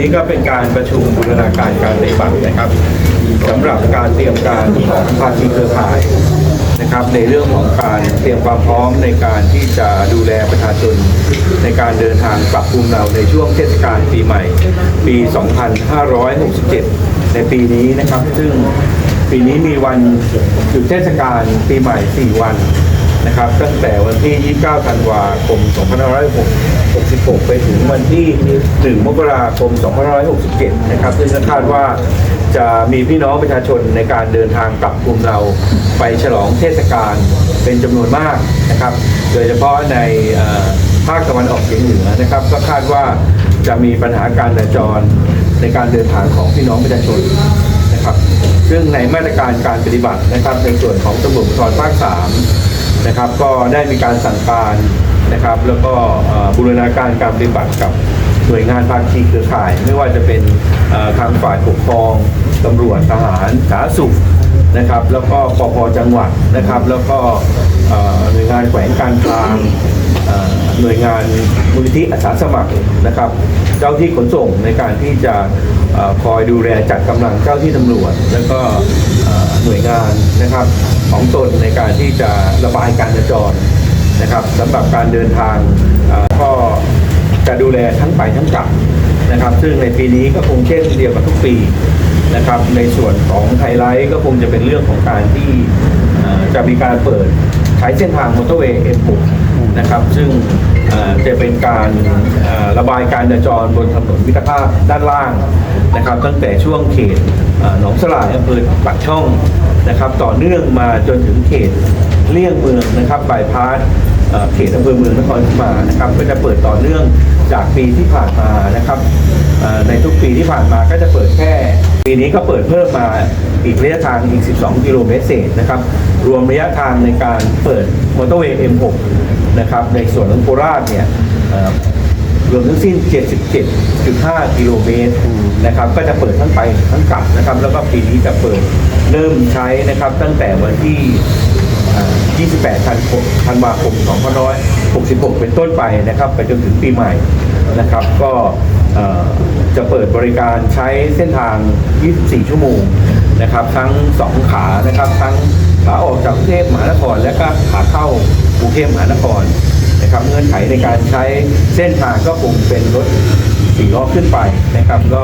นี้ก็เป็นการประชุมบูรณาการการปฏิบัตินะครับสำหรับการเตรียมการของภาคีเครือข่ายนะครับในเรื่องของการเตรียมความพร้อมในการที่จะดูแลประชาชน ในการเดินทางกลับภูมิเนาในช่วงเทศกาลปีใหม่ ปี 2567 ในปีนี้นะครับ ซึ่งปีนี้มีวันหยุดเทศกาลปีใหม่ 4 วัน นะครับตั้งแต่วันที่ 29 ธันวาคม 2566 ไปถึงวันที่ 1 มกราคม 2567 นะครับซึ่งคาดว่าจะมีพี่น้องประชาชนในการเดินทางกลับภูมิเราไปฉลองเทศกาลเป็นจำนวนมากนะครับ โดยเฉพาะในภาคตะวันออกเฉียงเหนือนะครับก็คาดว่าจะมีปัญหาการจราจรในการเดินทางของพี่น้องประชาชนนะครับ ซึ่งในมาตรการการปฏิบัตินะครับในส่วนของตำรวจภูธรภาค 3 นะครับ ก็ได้มีการสั่งการนะครับ แล้วก็บูรณาการการปฏิบัติกับหน่วยงานภาคีเครือข่าย ไม่ว่าจะเป็นทางฝ่ายปกครองตำรวจทหารสาธารณสุขนะครับ แล้วก็ปพจังหวัดนะครับ แล้วก็หน่วยงานแขวงการทางหน่วยงานมูลนิธิอาสาสมัครนะครับ เจ้าที่ขนส่งในการที่จะอ่อคอยดูแลจัดกำลังเจ้าที่ตำรวจ แล้วก็ หน่วยงานนะครับของตนในการที่จะระบายการจราจรนะครับสำหรับการเดินทางก็จะดูแลทั้งไปทั้งกลับนะครับ ซึ่งในปีนี้ก็คงเช่นเดียวกับทุกปีนะครับ ในส่วนของไฮไลท์ก็คงจะเป็นเรื่องของการที่จะมีการเปิดใช้เส้นทางมอเตอร์เวย์ M6 นะครับ ซึ่ง จะเป็นการระบายการจราจรบนถนนมิตรภาพด้านล่างนะครับ ตั้งแต่ช่วงเขตหนองสลายอำเภอปากช่องนะครับ ต่อเนื่องมาจนถึงเขตเลี่ยงเมืองนะครับบายพาสเขตอำเภอเมืองนครราชสีมานะครับก็จะเปิดต่อเนื่องจากปีที่ผ่านมานะครับในทุกปีที่ผ่านมาก็จะเปิดแค่ ปีนี้ก็เปิดเพิ่มมาอีกระยะทางอีก 12 กิโลเมตรเศษนะครับ รวมระยะทางในการเปิดมอเตอร์เวย์ M6 นะครับ ในส่วนของโคราชเนี่ยรวมทั้งสิ้น 77.5 กิโลเมตรนะครับ ก็จะเปิดทั้งไปทั้งกลับนะครับ แล้วก็ปีนี้จะเปิดเริ่มใช้นะครับตั้งแต่วันที่ 28 ธันวาคม 2566 เป็นต้นไปนะครับ ไปจนถึงปีใหม่ นะครับ ก็จะเปิดบริการใช้เส้นทาง 24 ชั่วโมงนะครับ ทั้ง 2 ขานะครับ ทั้งขาออกจากกรุงเทพมหานคร และก็ขาเข้ากรุงเทพมหานครนะครับเงื่อนไขในการใช้เส้นทางก็คงเป็นรถสี่ล้อขึ้นไปนะครับ ก็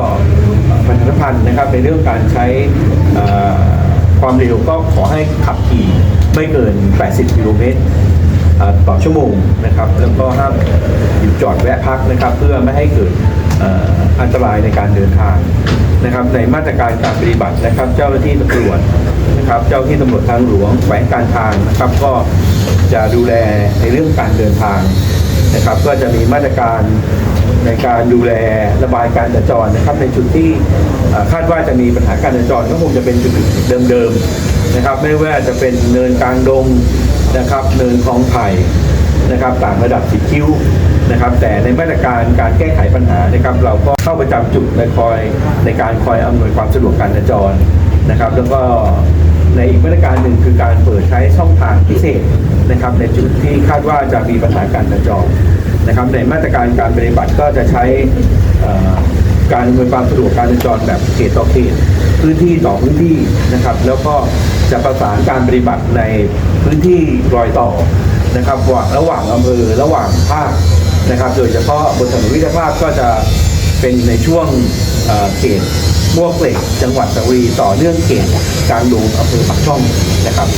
พันธพันธ์นะครับในเรื่องการใช้ความเร็วก็ขอให้ขับขี่ไม่เกิน 80 กิโลเมตร ต่อชั่วโมงนะครับแล้วก็ห้ามหยุดจอดแวะพักนะครับ เพื่อไม่ให้เกิดอ,อันตรายในการเดินทางนะครับ ในมาตรการการปฏิบัตินะครับ เจ้าหน้าที่ตำรวจนะครับ เจ้าที่ตำรวจทางหลวงแขวงการทางนะครับ ก็จะดูแลในเรื่องการเดินทางนะครับ ก็จะมีมาตรการในการดูแลระบายการจราจรนะครับ ในจุดที่คาดว่าจะมีปัญหาการจราจรก็คงจะเป็นจุดเดิมๆนะครับ ไม่ว่าจะเป็นเนินกลางดง นะครับเนินคลองไผ่นะครับต่างระดับสิคิ้วนะครับ แต่ในมาตรการการแก้ไขปัญหานะครับ เราก็เข้าประจำจุดและคอยในการคอยอำนวยความสะดวกการจราจรนะครับ แล้วก็ในอีกมาตรการหนึ่งคือการเปิดใช้ช่องทางพิเศษนะครับ ในจุดที่คาดว่าจะมีปัญหาการจราจรนะครับ ในมาตรการการปฏิบัติก็จะใช้การอำนวยความสะดวกการจราจรแบบเขตต่อเขตพื้นที่ต่อพื้นที่นะครับ แล้วก็ จะประสานการปฏิบัติในพื้นที่รอยต่อนะครับระหว่างอำเภอระหว่างภาคนะครับ โดยเฉพาะบนถนนวิทยาภาพก็จะเป็นในช่วงเขตมวกเหล็กจังหวัดสระบุรีต่อเนื่องเขตกลางดงอำเภอปากช่องนะครับ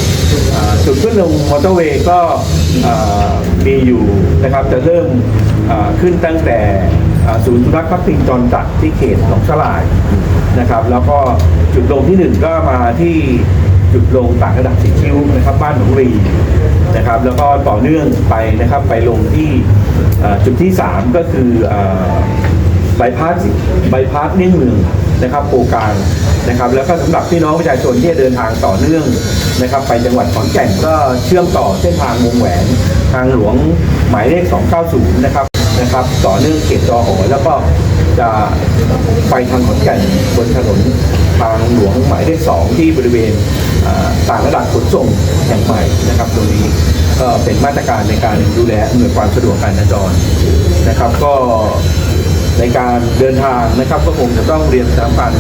จุดขึ้นลงมอเตอร์เวย์ก็มีอยู่นะครับจะเริ่มขึ้นตั้งแต่ศูนย์สุนัขพักพิงจรจัดที่เขตหนองสลายนะครับ แล้วก็จุดลงที่หนึ่งก็มาที่ จุดลงต่างระดับสีคิ้วนะครับบ้านหนองรีนะครับแล้วก็ต่อเนื่องไปนะครับไปลงที่จุดที่ 3 ก็คือเอ่อบายพาสบพาสเลี่ยงเมืองนะครับโปรกางนะครับแล้วก็สำหรับพี่น้องประชาชนที่เดินทางต่อเนื่องนะครับ ไปจังหวัดขอนแก่นก็เชื่อมต่อเส้นทางวงแหวน ทางหลวงหมายเลข 290 นะครับ นะครับ ต่อเนื่องเขตจอหอแล้วก็จะไปทางขอนแก่นบนถนนทางหลวงหมายเลขสองที่บริเวณต่างระดับขนส่งแห่งใหม่นะครับตรงนี้ก็เป็นมาตรการในการดูแลอำนวยความสะดวกการจราจรนะครับก็ในการเดินทางนะครับก็คงจะต้องเรียนสำคัญ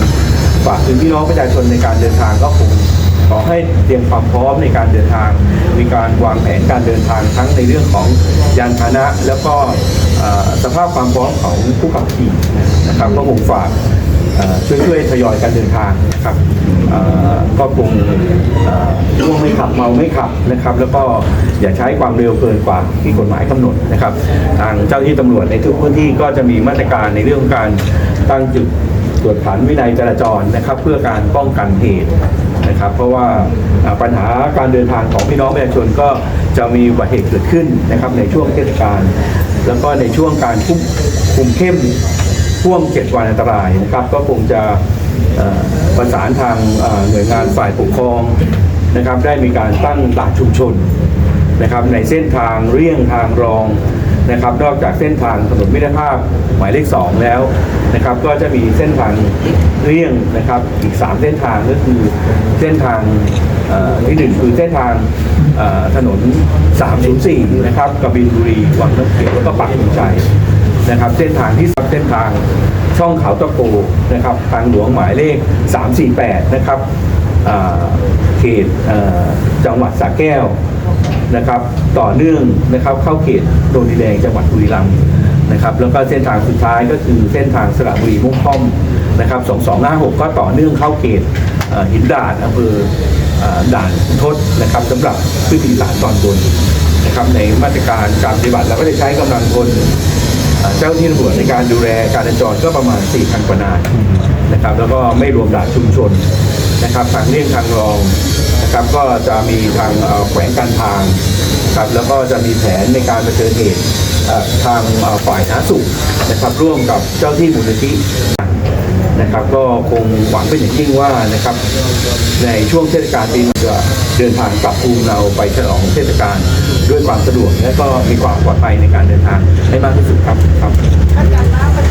ฝากถึงพี่น้องประชาชนในการเดินทางก็คง ขอให้เตรียมความพร้อมในการเดินทาง มีการวางแผนการเดินทางทั้งในเรื่องของยานพาหนะ แล้วก็สภาพความพร้อมของผู้ขับขี่นะครับก็คงฝากช่วยช่วยทยอยการเดินทางนะครับก็คงเอ่วงไม่ขับเมาไม่ขับนะครับ แล้วก็อย่าใช้ความเร็วเกินกว่าที่กฎหมายกำหนดนะครับ ทางเจ้าหน้าที่ตำรวจในทุกพื้นที่ก็จะมีมาตรการในเรื่องการตั้งจุด ตรวจขันวินัยจราจรนะครับ เพื่อการป้องกันเหตุนะครับ เพราะว่าปัญหาการเดินทางของพี่น้องประชาชนก็จะมีอุบัติเหตุเกิดขึ้นนะครับในช่วงเทศกาลแล้วก็ในช่วงการคุมคุมเข้มช่วง 7 วันอันตรายนะครับ ก็คงจะประสานทางหน่วยงานฝ่ายปกครองนะครับ ได้มีการตั้งด่านชุมชนนะครับในเส้นทางเลี่ยงทางรอง นะครับ นอกจากเส้นทางถนนมิตรภาพหมายเลข 2 แล้วนะครับ ก็จะมีเส้นทางเลี่ยงนะครับอีก 3 เส้นทางก็คือเส้นทางที่หนึ่งคือเส้นทางถนน 304 นะครับกบินบุรีวังน้ำเขียวแล้วก็ปักธงชัยนะครับ เส้นทางที่เส้นทางช่องเขาตะโกนะครับ ทางหลวงหมายเลข 348 นะครับเขตจังหวัดสระแก้ว นะครับต่อเนื่องนะครับเข้าเขตโดนดินแดงจังหวัดบุรีรัมย์นะครับแล้วก็เส้นทางสุดท้ายก็คือเส้นทางสระบุรีมุ่งค่อมนะครับ2256 ก็ต่อเนื่องเข้าเขตหินดาดอำเภอด่านทศนะครับสำหรับพื้นที่สานตอนบนนะครับในมาตรการการปฏิบัติเราก็จะใช้กำลังพลเอ่อเจ้าหน้าที่ตำรวจในการดูแลการจราจรก็ประมาณ4,000กว่านายนะครับแล้วก็ไม่รวมด่านชุมชน นะครับทางเลี่ยงทางรองนะครับก็จะมีทางแขวงการทางนะครับแล้วก็จะมีแผนในการเผชิญเหตุทางฝ่ายสาธารณสุขนะครับร่วมกับเจ้าที่มูลนิธินะครับก็คงหวังเป็นอย่างยิ่งว่านะครับในช่วงเทศกาลปีใหม่จะเดินทางกลับภูมิเราไปฉลองเทศกาลด้วยความสะดวกและก็มีความปลอดภัยในการเดินทางให้มากที่สุดครับครับ